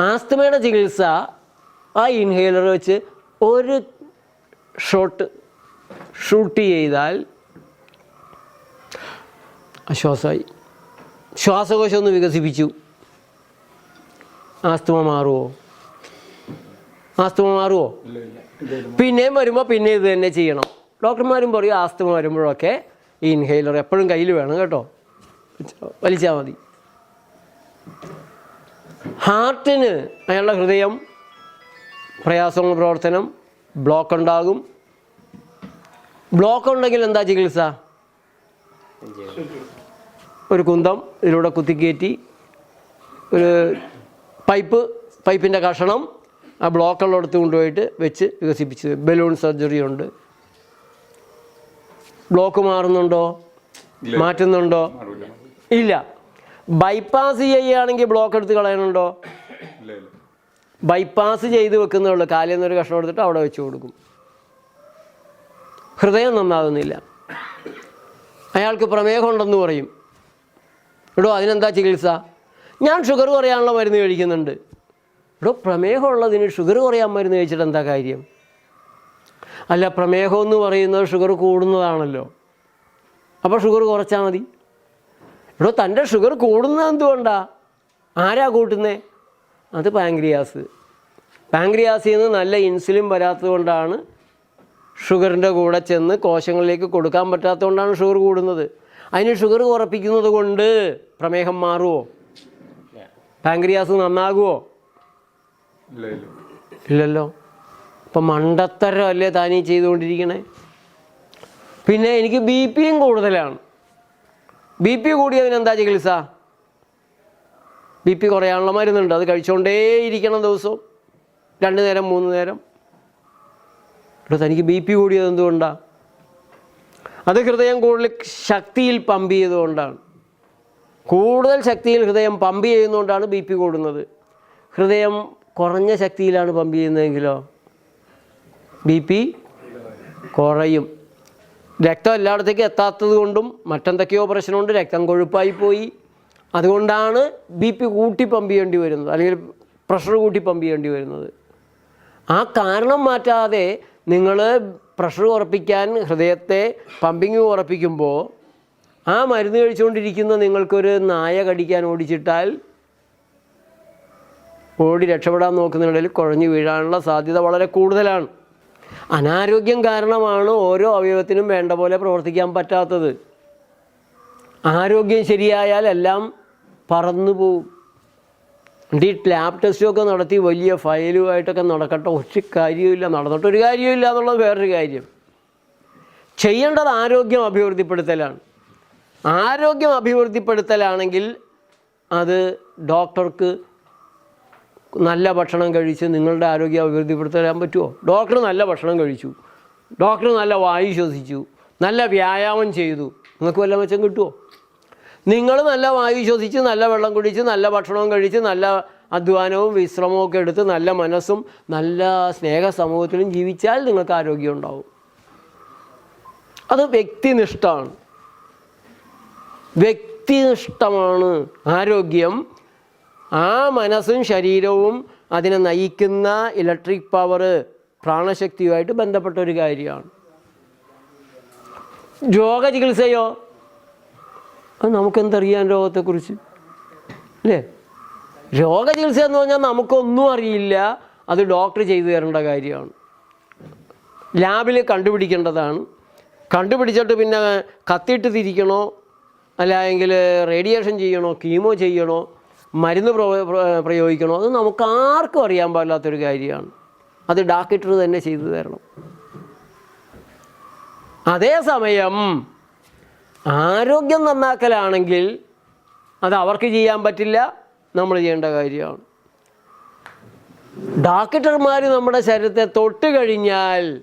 ആസ്തമയുടെ ചികിത്സ ആ ഇൻഹേലർ വെച്ച് ഒരു ഷോട്ട് ഷൂട്ട് ചെയ്താൽ ശ്വാസമായി. ശ്വാസകോശം ഒന്ന് വികസിപ്പിച്ചു. ആസ്തമ മാറുമോ ആസ്തമ മാറുമോ പിന്നെയും വരുമ്പോൾ പിന്നെ ഇത് തന്നെ ചെയ്യണം. ഡോക്ടർമാരും പറയും ആസ്തമ വരുമ്പോഴൊക്കെ ഈ ഇൻഹെയിലർ എപ്പോഴും കയ്യിൽ വേണം കേട്ടോ. വലിച്ചാൽ മതി. ഹാർട്ടിന് അയാളുടെ ഹൃദയം പ്രയാസങ്ങൾ പ്രവർത്തനം ബ്ലോക്ക് ഉണ്ടാകും ബ്ലോക്ക് ഉണ്ടെങ്കിൽ എന്താ ചികിത്സ? ഒരു കുന്തം ഇതിലൂടെ കുത്തിക്കയറ്റി ഒരു പൈപ്പ് പൈപ്പിന്റെ കഷണം ആ ബ്ലോക്കുള്ളടത്ത് കൊണ്ടുപോയിട്ട് വെച്ച് വികസിപ്പിച്ചത് ബലൂൺ സർജറി ഉണ്ട്. ബ്ലോക്ക് മാറുന്നുണ്ടോ? മാറ്റുന്നുണ്ടോ? ഇല്ല. ബൈപ്പാസ് ചെയ്യുകയാണെങ്കിൽ ബ്ലോക്ക് എടുത്ത് കളയാനുണ്ടോ? ബൈപ്പാസ് ചെയ്ത് വെക്കുന്നുള്ളൂ കാലിൽ നിന്നൊരു കഷ്ണം എടുത്തിട്ട് അവിടെ വെച്ച് കൊടുക്കും. ഹൃദയം നന്നാകുന്നില്ല അയാൾക്ക് പ്രമേഹം ഉണ്ടെന്ന് പറയും. എടോ അതിനെന്താ ചികിത്സ? ഞാൻ ഷുഗർ കുറയാനുള്ള മരുന്ന് കഴിക്കുന്നുണ്ട്. എടോ പ്രമേഹമുള്ളതിന് ഷുഗർ കുറയാൻ മരുന്ന് കഴിച്ചിട്ട് എന്താ കാര്യം? അല്ല പ്രമേഹം എന്ന് പറയുന്നത് ഷുഗർ കൂടുന്നതാണല്ലോ. അപ്പോൾ ഷുഗർ കുറച്ചാൽ മതി. എടോ തന്റെ ഷുഗർ കൂടുന്നത് എന്തുകൊണ്ടാ? ആരാ കൂട്ടുന്നേ? അത് പാങ്ക്രിയാസ്. പാങ്ക്രിയാസിൽ നിന്ന് നല്ല ഇൻസുലിൻ വരാത്തത് കൊണ്ടാണ് ഷുഗറിന്റെ കൂടെ ചെന്ന് കോശങ്ങളിലേക്ക് കൊടുക്കാൻ പറ്റാത്തതുകൊണ്ടാണ് ഷുഗർ കൂടുന്നത്. അതിന് ഷുഗർ കുറപ്പിക്കുന്നത് കൊണ്ട് പ്രമേഹം മാറുമോ പാങ്ക്രിയാസ് നന്നാകുമോ ഇല്ല ഇല്ല ഇല്ലല്ലോ. ഇപ്പം മണ്ടത്തരം അല്ലേ താനീ ചെയ്തുകൊണ്ടിരിക്കണേ? പിന്നെ എനിക്ക് ബി പിയും കൂടുതലാണ്. ബി പി കൂടിയതിന് എന്താ ചികിത്സ? ബി പി കുറയാനുള്ള മരുന്നുണ്ട്. അത് കഴിച്ചുകൊണ്ടേയിരിക്കണം ദിവസവും. രണ്ട് നേരം മൂന്ന് നേരം. ഇവിടെ തനിക്ക് ബി പി കൂടിയത് എന്തുകൊണ്ടാണ് അത് ഹൃദയം കൂടുതൽ ശക്തിയിൽ പമ്പ് ചെയ്തുകൊണ്ടാണ്. കൂടുതൽ ശക്തിയിൽ ഹൃദയം പമ്പ് ചെയ്യുന്നതുകൊണ്ടാണ് ബി പി കൂടുന്നത്. ഹൃദയം കുറഞ്ഞ ശക്തിയിലാണ് പമ്പ് ചെയ്യുന്നതെങ്കിലോ? ബി പി കുറയും. രക്തം എല്ലായിടത്തേക്കും എത്താത്തത് കൊണ്ടും മറ്റെന്തൊക്കെയോ പ്രശ്നമുണ്ട്. രക്തം കൊഴുപ്പായി പോയി. അതുകൊണ്ടാണ് ബി പി കൂട്ടി പമ്പ് ചെയ്യേണ്ടി വരുന്നത്. അല്ലെങ്കിൽ പ്രഷർ കൂട്ടി പമ്പ് ചെയ്യേണ്ടി വരുന്നത്. ആ കാരണം മാറ്റാതെ നിങ്ങൾ പ്രഷർ ഉറപ്പിക്കാൻ ഹൃദയത്തെ പമ്പിങ് ഉറപ്പിക്കുമ്പോൾ ആ മരുന്ന് കഴിച്ചുകൊണ്ടിരിക്കുന്ന നിങ്ങൾക്കൊരു നായ കടിക്കാൻ ഓടിച്ചിട്ടാൽ ഓടി രക്ഷപ്പെടാൻ നോക്കുന്നതിനിടയിൽ കുഴഞ്ഞു വീഴാനുള്ള സാധ്യത വളരെ കൂടുതലാണ്. അനാരോഗ്യം കാരണമാണ് ഓരോ അവയവത്തിനും വേണ്ട പോലെ പ്രവർത്തിക്കാൻ പറ്റാത്തത്. ആരോഗ്യം ശരിയായാൽ എല്ലാം പറന്നു പോവും. എന്നിട്ട് ഈ ലാബ് ടെസ്റ്റുമൊക്കെ നടത്തി വലിയ ഫയലുമായിട്ടൊക്കെ നടക്കട്ടെ. ഒരു കാര്യമില്ല നടന്നിട്ടൊരു കാര്യമില്ല എന്നുള്ളത് വേറൊരു കാര്യം. ചെയ്യേണ്ടത് ആരോഗ്യം അഭിവൃദ്ധിപ്പെടുത്തലാണ്. ആരോഗ്യം അഭിവൃദ്ധിപ്പെടുത്തലാണെങ്കിൽ അത് ഡോക്ടർക്ക് നല്ല ഭക്ഷണം കഴിച്ച് നിങ്ങളുടെ ആരോഗ്യം അഭിവൃദ്ധിപ്പെടുത്താൻ പറ്റുമോ? ഡോക്ടർ നല്ല ഭക്ഷണം കഴിച്ചു. ഡോക്ടർ നല്ല വായു ശ്വസിച്ചു. നല്ല വ്യായാമം ചെയ്തു. നിങ്ങൾക്ക് വല്ല മെച്ചം കിട്ടുമോ നിങ്ങൾ നല്ല വായു ശ്വസിച്ച് നല്ല വെള്ളം കുടിച്ച് നല്ല ഭക്ഷണവും കഴിച്ച് നല്ല അധ്വാനവും വിശ്രമവും ഒക്കെ എടുത്ത് നല്ല മനസ്സും നല്ല സ്നേഹ സമൂഹത്തിലും ജീവിച്ചാൽ നിങ്ങൾക്ക് ആരോഗ്യം ഉണ്ടാവും. അത് വ്യക്തിനിഷ്ഠമാണ് വ്യക്തിനിഷ്ഠമാണ് ആരോഗ്യം ആ മനസ്സും ശരീരവും അതിനെ നയിക്കുന്ന ഇലക്ട്രിക് പവർ പ്രാണശക്തിയുമായിട്ട് ബന്ധപ്പെട്ട ഒരു കാര്യമാണ്. രോഗ ചികിത്സയോ? അത് നമുക്കെന്തറിയാൻ രോഗത്തെക്കുറിച്ച്? അല്ലേ? രോഗ ചികിത്സ എന്ന് പറഞ്ഞാൽ നമുക്കൊന്നും അറിയില്ല. അത് ഡോക്ടർ ചെയ്തു തരേണ്ട കാര്യമാണ്. ലാബിൽ കണ്ടുപിടിക്കേണ്ടതാണ്. കണ്ടുപിടിച്ചിട്ട് പിന്നെ കത്തിയിട്ട് തിരിക്കണോ? അല്ലെങ്കിൽ റേഡിയേഷൻ ചെയ്യണോ? കീമോ ചെയ്യണോ? മരുന്ന് പ്രോ- പ്രയോഗിക്കണോ? അത് നമുക്ക് ആർക്കും അറിയാൻ പാടില്ലാത്തൊരു കാര്യമാണ്. അത് ഡാക്ടർ തന്നെ ചെയ്തു തരണം. അതേസമയം ആരോഗ്യം നന്നാക്കലാണെങ്കിൽ അത് അവർക്ക് ചെയ്യാൻ പറ്റില്ല നമ്മൾ ചെയ്യേണ്ട കാര്യമാണ്. ഡാക്ടർമാർ നമ്മുടെ ശരീരത്തെ തൊട്ട് കഴിഞ്ഞാൽ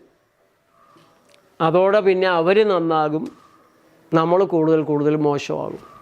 അതോടെ പിന്നെ അവർ നന്നാകും. നമ്മൾ കൂടുതൽ കൂടുതൽ മോശമാകും.